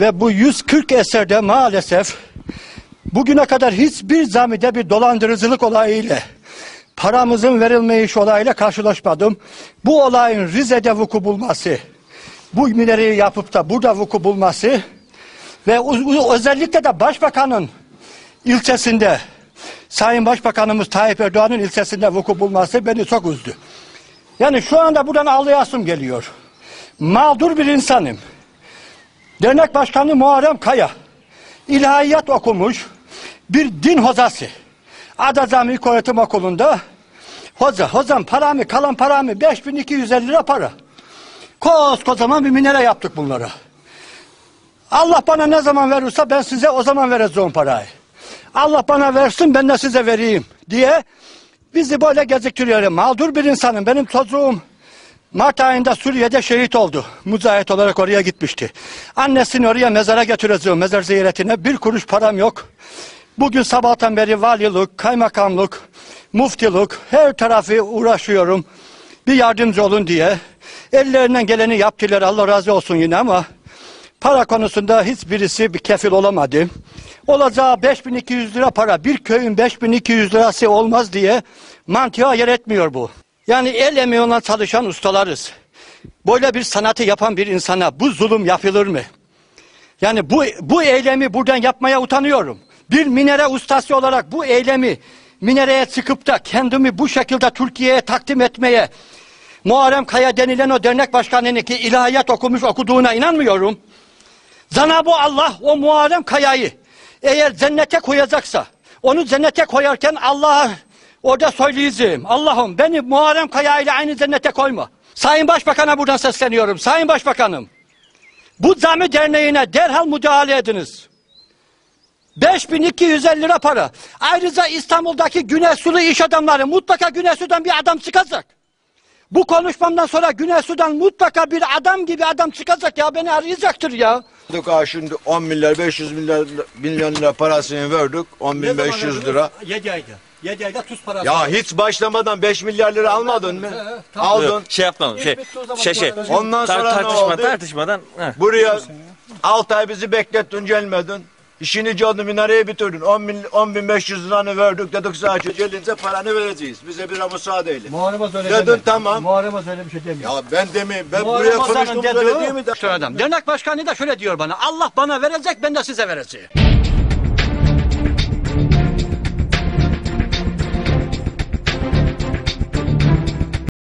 Ve bu 140 eserde maalesef bugüne kadar hiçbir zamide bir dolandırıcılık olayıyla paramızın verilmeyiş olayıyla karşılaşmadım. Bu olayın Rize'de vuku bulması, bu minereyi yapıp da burada vuku bulması ve özellikle de başbakanın ilçesinde Sayın Başbakanımız Tayyip Erdoğan'ın ilçesinde vuku bulması beni çok üzdü. Yani şu anda buradan ağlayasım geliyor. Mağdur bir insanım. Dernek Başkanı Muharrem Kaya ilahiyat okumuş bir din hozası. Adazam İlköğretim Okulu'nda hoca, hocam paramı kalan paramı 5250 lira para. Koskocaman bir minare yaptık bunlara. Allah bana ne zaman verirse ben size o zaman vereceğim parayı. Allah bana versin ben de size vereyim diye bizi böyle geziktiriyor. Mağdur bir insanım. Benim çocuğum Mart ayında Suriye'de şehit oldu. Mücahit olarak oraya gitmişti. Annesini oraya mezara götüreceğim. Mezar ziyaretine. Bir kuruş param yok. Bugün sabahtan beri valilik, kaymakamlık, muftiluk her tarafı uğraşıyorum. Bir yardımcı olun diye. Ellerinden geleni yaptılar. Allah razı olsun yine ama para konusunda hiçbirisi bir kefil olamadı. Olacağı 5200 lira para. Bir köyün 5200 lirası olmaz diye mantığa yer etmiyor bu. Yani el emeğiyle çalışan ustalarız. Böyle bir sanatı yapan bir insana bu zulüm yapılır mı? Yani bu, bu eylemi buradan yapmaya utanıyorum. Bir minere ustası olarak bu eylemi minereye çıkıp da kendimi bu şekilde Türkiye'ye takdim etmeye Muharrem Kaya denilen o dernek başkanının ki ilahiyat okumuş okuduğuna inanmıyorum. Cenab-ı Allah o Muharrem Kaya'yı eğer cennete koyacaksa onu cennete koyarken Allah'a orada söyleyeceğim. Allah'ım beni Muharrem Kaya ile aynı cennete koyma. Sayın Başbakan'a buradan sesleniyorum. Sayın Başbakanım bu cami derneğine derhal müdahale ediniz. 5250 lira para. Ayrıca İstanbul'daki Güney Sulu iş adamları mutlaka Güney Su'dan bir adam çıkacak. Bu konuşmamdan sonra Güney Su'dan mutlaka bir adam gibi adam çıkacak ya beni arayacaktır ya. Ha şimdi 10 milyar 500 milyar milyon lira parasını verdik 10 bin 500 lira. 7 ayda. 7 ayda tuz parası. Ya hiç başlamadan 5 milyar lira almadın mı? tamam. Aldın. Şey yapmam. Şey, bitti o zaman şey, şey. arada. Ondan Tar- sonra ne tartışma, oldu? tartışmadan. heh. Buraya 6 ay bizi beklettin gelmedin. İşini canı minareyi bitirdin. 10 bin, 10 bin 500 liranı verdik dedik sadece gelince paranı vereceğiz. Bize bir müsaade eyle. Muharrem öyle Dedin, demedi. tamam. Muharrem öyle bir şey demiyor. Ya ben demeyeyim. Ben Muharrem buraya Ozan'ın konuştum dediği- söylediğimi de. Şu adam. Dernek başkanı da şöyle diyor bana. Allah bana verecek ben de size vereceğim.